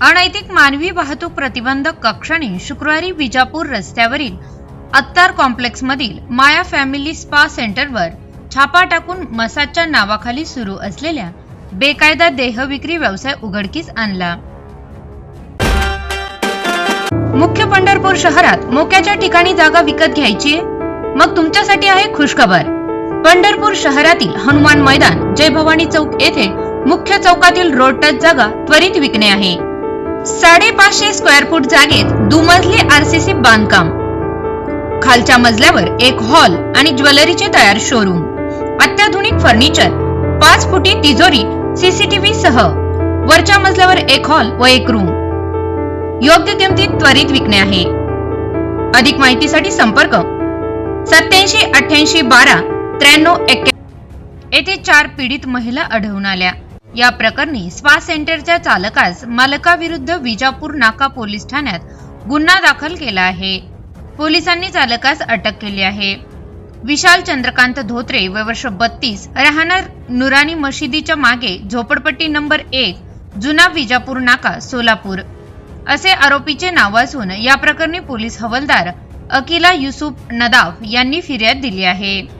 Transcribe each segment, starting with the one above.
अनैतिक मानवी वाहतूक प्रतिबंधक कक्षाने शुक्रवारी विजापूर रस्त्यावरील अत्तार कॉम्प्लेक्समधील माया फॅमिली स्पा सेंटरवर छापा टाकून मसाजच्या नावाखाली सुरू असलेल्या बेकायदा देहविक्री व्यवसाय उघडकीस आणला. मुख्य पंढरपूर शहरात मोक्याच्या ठिकाणी जागा विकत घ्यायची मग तुमच्यासाठी आहे खुशखबर. पंढरपूर शहरातील हनुमान मैदान जय भवानी चौक येथे मुख्य चौकातील रोड टच जागा त्वरित विकणे आहे. साडेपाचशे स्क्वेअर फूट जागेत दुमजली आरसीसी बांधकाम. खालच्या मजल्यावर एक हॉल आणि ज्वेलरीचे तयार शोरूम अत्याधुनिक फर्निचर पाच फुटी तिजोरी सीसीटीव्ही सह. वरच्या मजल्यावर एक हॉल व एक रूम योग्य किमतीत त्वरित विकणे आहे. अधिक माहितीसाठी संपर्क सत्याऐंशी अठ्ठ्याऐंशी बारा त्र्याण्णव एक्क्या येथे चार पीडित महिला आढळून आल्या. या प्रकरणी स्पा सेंटरच्या चालकास मालकाविरुद्ध विजापूर नाका पोलीस ठाण्यात गुन्हा दाखल केला आहे. पोलिसांनी चालकास अटक केली आहे. विशाल चंद्रकांत धोत्रे व वर्ष बत्तीस राहणार नुरानी मशिदीच्या मागे झोपडपट्टी नंबर एक जुना विजापूर नाका सोलापूर. असे आरोपीचे नाव असून या प्रकरणी पोलीस हवालदार अकिला युसुफ नदाफ यांनी फिर्याद दिली आहे.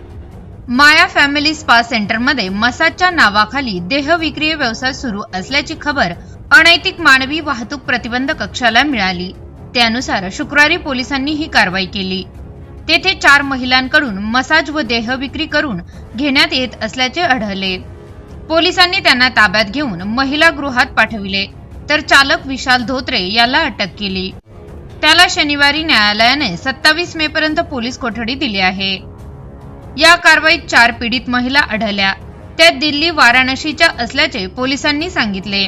माया फॅमिली स्पा सेंटरमध्ये मसाजच्या नावाखाली देहविक्रीय व्यवसाय सुरू असल्याची खबर अनैतिक मानवी वाहतूक प्रतिबंध कक्षाला मिळाली. त्यानुसार शुक्रवारी पोलिसांनी ही कारवाई केली. तेथे चार महिलांकडून मसाज व देह विक्री करून घेण्यात येत असल्याचे आढळले. पोलिसांनी त्यांना ताब्यात घेऊन महिला गृहात पाठविले तर चालक विशाल धोत्रे याला अटक केली. त्याला शनिवारी न्यायालयाने सत्तावीस मे पर्यंत पोलीस कोठडी दिली आहे. या कारवाईत चार पीडित महिला आढळल्या. त्या दिल्ली वाराणसीच्या असल्याचे पोलिसांनी सांगितले.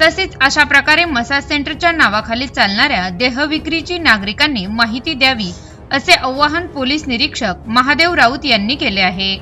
तसेच अशा प्रकारे मसाज सेंटरच्या नावाखाली चालणाऱ्या देहविक्रीची नागरिकांनी माहिती द्यावी असे आवाहन पोलीस निरीक्षक महादेव राऊत यांनी केले आहे.